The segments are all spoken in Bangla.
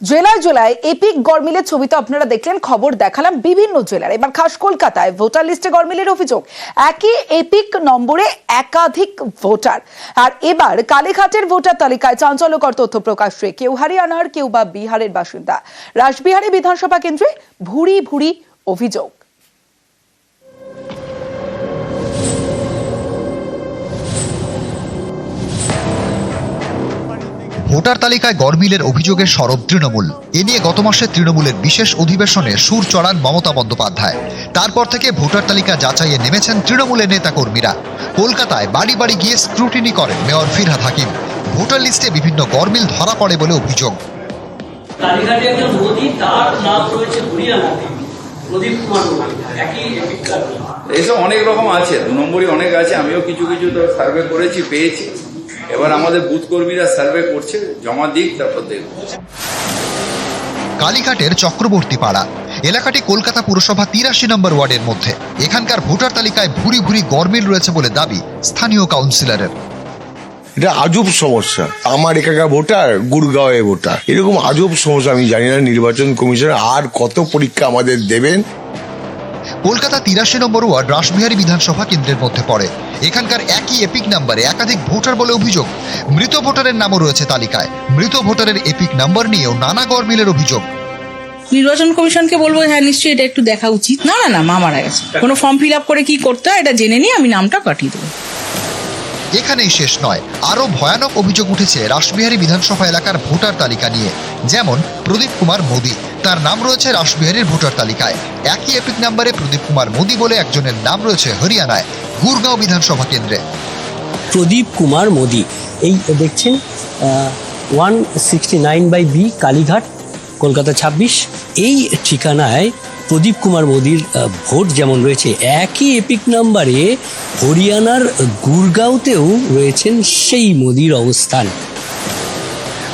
জেলায় জেলায় এপিক গরমিলের ছবি তো আপনারা দেখলেন, খবর দেখালাম বিভিন্ন জেলার এবার খাস কলকাতায় ভোটার লিস্টে গরমিলের অভিযোগ, একই এপিক নম্বরে একাধিক ভোটার। আর এবার কালীঘাটের ভোটার তালিকায় চাঞ্চল্যকর তথ্য প্রকাশ প্রকাশ্যে কেউ হরিয়ানার কেউ বা বিহারের বাসিন্দা। রাসবিহারী বিধানসভা কেন্দ্রে ভুরি ভুরি অভিযোগ। ভোটার তালিকায় গরমিলের অভিযোগের সরব তৃণমূল। এ নিয়ে গত মাসে তৃণমূলের বিশেষ অধিবেশনে সুর চড়ান মমতা বন্দ্যোপাধ্যায়। তারপর থেকে ভোটার তালিকা যাচাইয়ে নেমেছেন তৃণমূলের নেতাকর্মীরা। কলকাতায় বাড়ি বাড়ি গিয়ে স্ক্রুটিনি করেন মেয়র ফিরহাদ হাকিম। ভোটার লিস্টে বিভিন্ন গরমিল ধরা পড়ে বলে অভিযোগ। এইসব অনেক রকম আছে দু নম্বরই অনেক আছে আমিও কিছু কিছু তো সার্ভে করেছি পেয়েছি। এবার আমাদের বুথ কর্মীরা সার্ভে করছে জমা দিক তারপর দেখব কালীঘাটের চক্রবর্তী পাড়া এলাকাটি কলকাতা পুরসভা তিরাশি নম্বর ওয়ার্ডের মধ্যে। এখানকার ভোটার তালিকায় ভুরি ভুরি গরমিল রয়েছে বলে দাবি স্থানীয় কাউন্সিলরের। এটা আজব সমস্যা। আমার এখানকার ভোটার গুড়গাঁওয়ে ভোটার। এরকম আজব সমস্যা আমি জানি না নির্বাচন কমিশন আর কত পরীক্ষা আমাদের দেবেন। কলকাতা তিরাশি নম্বর ওয়ার্ড রাসবিহারী বিধানসভা কেন্দ্রের মধ্যে পড়ে। এখানকার একই এপিক নাম্বারে একাধিক ভোটার বলে অভিযোগ। মৃত ভোটারের নামও রয়েছে তালিকায়। মৃত ভোটারের এপিক নাম্বার নিয়েও নানা গরমিলের অভিযোগ। নির্বাচন কমিশনকে বলব হ্যাঁ নিশ্চয়ই এটা একটু দেখা উচিত। না না না মা মারা গেছে। কোনো ফর্ম ফিল আপ করে কি করতে হয় এটা জেনে নিয়ে আমি নামটা কাটিয়ে দেবো। এখানেই শেষ নয়। আরও ভয়ানক অভিযোগ উঠেছে রাসবিহারী বিধানসভা এলাকার ভোটার তালিকা নিয়ে। যেমন, প্রদীপ কুমার মোদী। তার নাম রয়েছে রাসবিহারীর ভোটার তালিকায়। একই এপিক নাম্বারে প্রদীপ কুমার মোদী বলে একজনের নাম রয়েছে হরিয়ানায়, গুরগাঁও বিধানসভা কেন্দ্রে। প্রদীপ কুমার মোদি। এই দেখছেন one sixty nine by B Kalighat, Kolkata ছাব্বিশ। এই ঠিকানায় প্রদীপ কুমার মোদির ভোট যেমন রয়েছে, একই এপিক নাম্বারে হরিয়ানার গুরগাঁওতেও রয়েছেন সেই মোদির অবস্থান।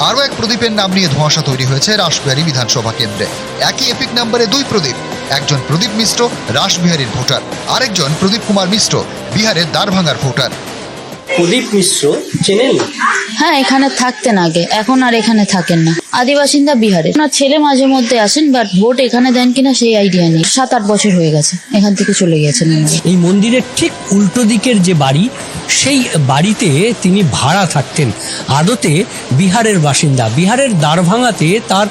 আরও এক প্রদীপের নাম নিয়ে ধোঁয়াশা তৈরি হয়েছে রাসবিহারী বিধানসভা কেন্দ্রে। একই এপিক নাম্বারে দুই প্রদীপ, একজন প্রদীপ মিশ্র, রাসবিহারীর ভোটার, আরেকজন প্রদীপ কুমার মিশ্র, বিহারের দ্বারভাঙার ভোটার। প্রদীপ মিশ্র চেনেন হ্যাঁ এখানে থাকতেন আগে। এখন আর এখানে থাকেন না। আদিবাসিন্দা বিহারে। ওনার ছেলে মাঝে মধ্যে আসেন বাট ভোট এখানে দেন কিনা সেই আইডিয়া নেই। সাত আট বছর হয়ে গেছে। এখান থেকে চলে গেছেন এই মন্দিরের ঠিক উল্টো দিকের যে বাড়ি সেই বাড়িতে তিনি ভাড়া থাকতেন। আদতে বিহারের বাসিন্দা। বিহারের দ্বারভাঙাতে তার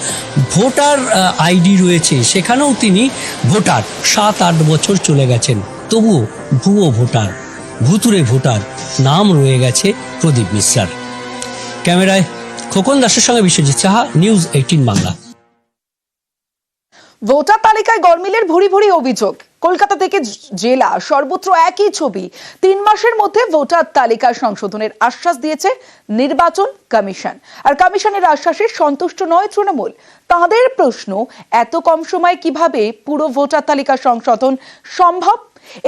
ভোটার আইডি রয়েছে। সেখানেও তিনি ভোটার। সাত আট বছর চলে গেছেন। তবুও ভুয়ো ভোটার। ভুতুরে ভোটার নাম রয়ে গেছে প্রদীপ মিশ্রার। ক্যামেরায় খোকন দাসের সঙ্গে Biswajit Saha, news eighteen Bangla. Voter তালিকায় গরমিলের ভুরি ভুরি অভিযোগ। কলকাতা থেকে জেলা সর্বত্র একই ছবি। তিন মাসের মধ্যে ভোটার তালিকা সংশোধনের আশ্বাস দিয়েছে নির্বাচন কমিশন। আর কমিশনের আশ্বাসে সন্তুষ্ট নয় তৃণমূল। তাদের প্রশ্ন, এত কম সময় কীভাবে পুরো ভোটার তালিকা সংশোধন সম্ভব?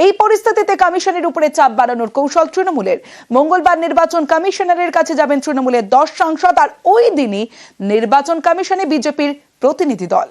এই পরিস্থিতিতে কমিশনের উপরে চাপ বাড়ানোর কৌশল তৃণমূলের। মঙ্গলবার নির্বাচন কমিশনারের কাছে যাবেন তৃণমূলের দশ সাংসদ আর ওই দিনই নির্বাচন কমিশনে বিজেপির প্রতিনিধি দল।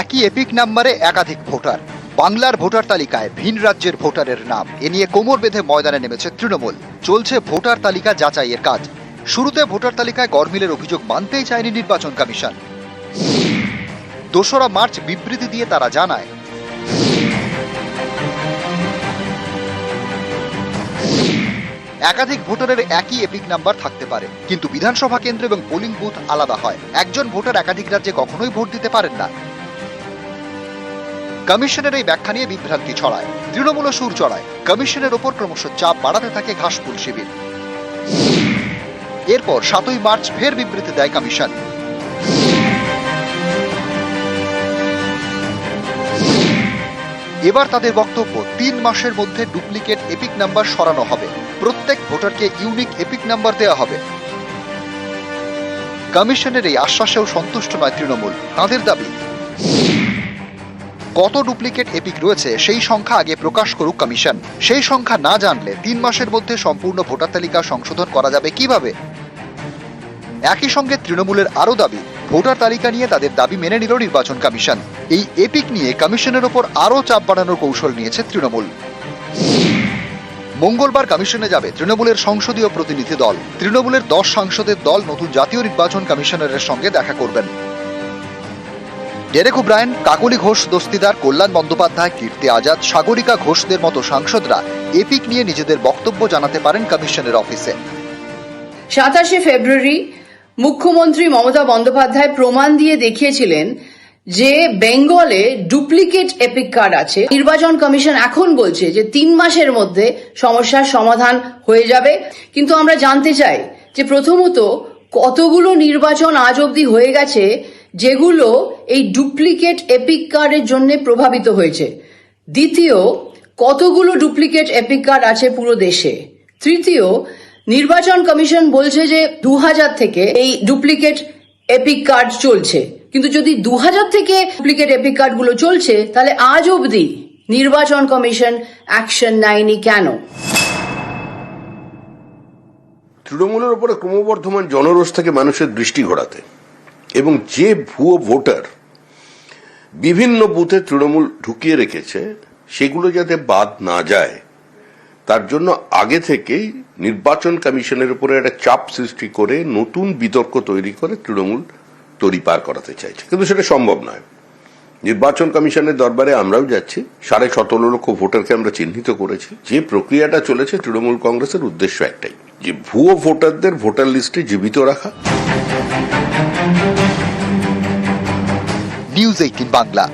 একই এপিক নাম্বারে একাধিক ভোটার। বাংলার ভোটার তালিকায় ভিন রাজ্যের ভোটারের নাম। এ নিয়ে কোমর বেঁধে ময়দানে নেমেছে তৃণমূল। চলছে ভোটার তালিকা যাচাইয়ের কাজ। শুরুতে ভোটার তালিকায় গরমিলের অভিযোগ মানতেই চায়নি নির্বাচন কমিশন। দোসরা মার্চ বিবৃতি দিয়ে তারা জানায়, একাধিক ভোটারের একই এপিক নাম্বার থাকতে পারে। কিন্তু বিধানসভা কেন্দ্র এবং পোলিং বুথ আলাদা হয়। একজন ভোটার একাধিক রাজ্যে কখনোই ভোট দিতে পারেন না। কমিশনের এই ব্যাখ্যা নিয়ে বিভ্রান্তি ছড়ায়। তৃণমূল সুর চড়ায়। কমিশনের ওপর ক্রমশ চাপ বাড়াতে থাকে ঘাসফুল শিবির। এরপর সাতই মার্চ ফের বিবৃতি দেয় কমিশন। এবার তাদের বক্তব্য, তিন মাসের মধ্যে ডুপ্লিকেট এপিক নাম্বার সরানো হবে। প্রত্যেক ভোটারকে ইউনিক এপিক নাম্বার দেওয়া হবে। কমিশনের এই আশ্বাসেও সন্তুষ্ট নয় তৃণমূল। তাদের দাবি কত ডুপ্লিকেট এপিক রয়েছে সেই সংখ্যা আগে প্রকাশ করুক কমিশন। সেই সংখ্যা না জানলে তিন মাসের মধ্যে সম্পূর্ণ ভোটার তালিকা সংশোধন করা যাবে কীভাবে? একই সঙ্গে তৃণমূলের আরও দাবি, ভোটার তালিকা নিয়ে তাদের দাবি মেনে নিল নির্বাচন কমিশন। এই এপিক নিয়ে কমিশনের ওপর আরও চাপ বাড়ানোর কৌশল নিয়েছে তৃণমূল। মঙ্গলবার কমিশনে যাবে তৃণমূলের সংসদীয় প্রতিনিধি দল। তৃণমূলের দশ সাংসদের দল নতুন জাতীয় নির্বাচন কমিশনারের সঙ্গে দেখা করবেন। ডেরেক ওব্রায়ন, কাকলি ঘোষ, দস্তিদার, কল্যাণ বন্দ্যোপাধ্যায়, কীর্তি আজাদ, সাগরিকা ঘোষদের মতো সাংসদরা এপিক নিয়ে নিজেদের বক্তব্য জানাতে পারেন কমিশনের অফিসে। সাতাশে ফেব্রুয়ারি মুখ্যমন্ত্রী মমতা বন্দ্যোপাধ্যায় প্রমাণ দিয়ে দেখিয়েছিলেন যে বেঙ্গলে ডুপ্লিকেট এপিক কার্ড আছে। নির্বাচন কমিশন এখন বলছে যে তিন মাসের মধ্যে সমস্যার সমাধান হয়ে যাবে। কিন্তু আমরা জানতে চাই যে প্রথমত কতগুলো নির্বাচন আজ অবধি হয়ে গেছে যেগুলো এই ডুপ্লিকেট এপিক কার্ডের জন্য প্রভাবিত হয়েছে? দ্বিতীয়, কতগুলো ডুপ্লিকেট এপিক কার্ড আছে পুরো দেশে? তৃতীয়, নির্বাচন কমিশন বলছে যে দু হাজার থেকে এই ডুপ্লিকেট এপিক কার্ড চলছে। কিন্তু যদি দু হাজার থেকে ডুপ্লিকেট এপিক কার্ডগুলো চলছে, তাহলে আজ অবধি নির্বাচন কমিশন অ্যাকশন নেয়নি কেন? তৃণমূলের উপরে ক্রমবর্ধমান জনরোষ থেকে মানুষের দৃষ্টি ঘোরাতে এবং যে ভুয়ো ভোটার বিভিন্ন বুথে তৃণমূল ঢুকিয়ে রেখেছে, সেগুলো যাতে বাদ না যায়, তার জন্য আগে থেকেই নির্বাচন কমিশনের উপরে একটা চাপ সৃষ্টি করে নতুন বিতর্ক তৈরি করে তৃণমূল তরি পার করাতে চাইছে। কিন্তু সেটা সম্ভব নয়। নির্বাচন কমিশনের দরবারে আমরাও যাচ্ছি। সাড়ে সতেরো লক্ষ ভোটারকে আমরা চিহ্নিত করেছি। যে প্রক্রিয়াটা চলেছে, তৃণমূল কংগ্রেসের উদ্দেশ্য একটাই, যে ভুয়ো ভোটারদের ভোটার লিস্টে জীবিত রাখা। News eighteen Bangla.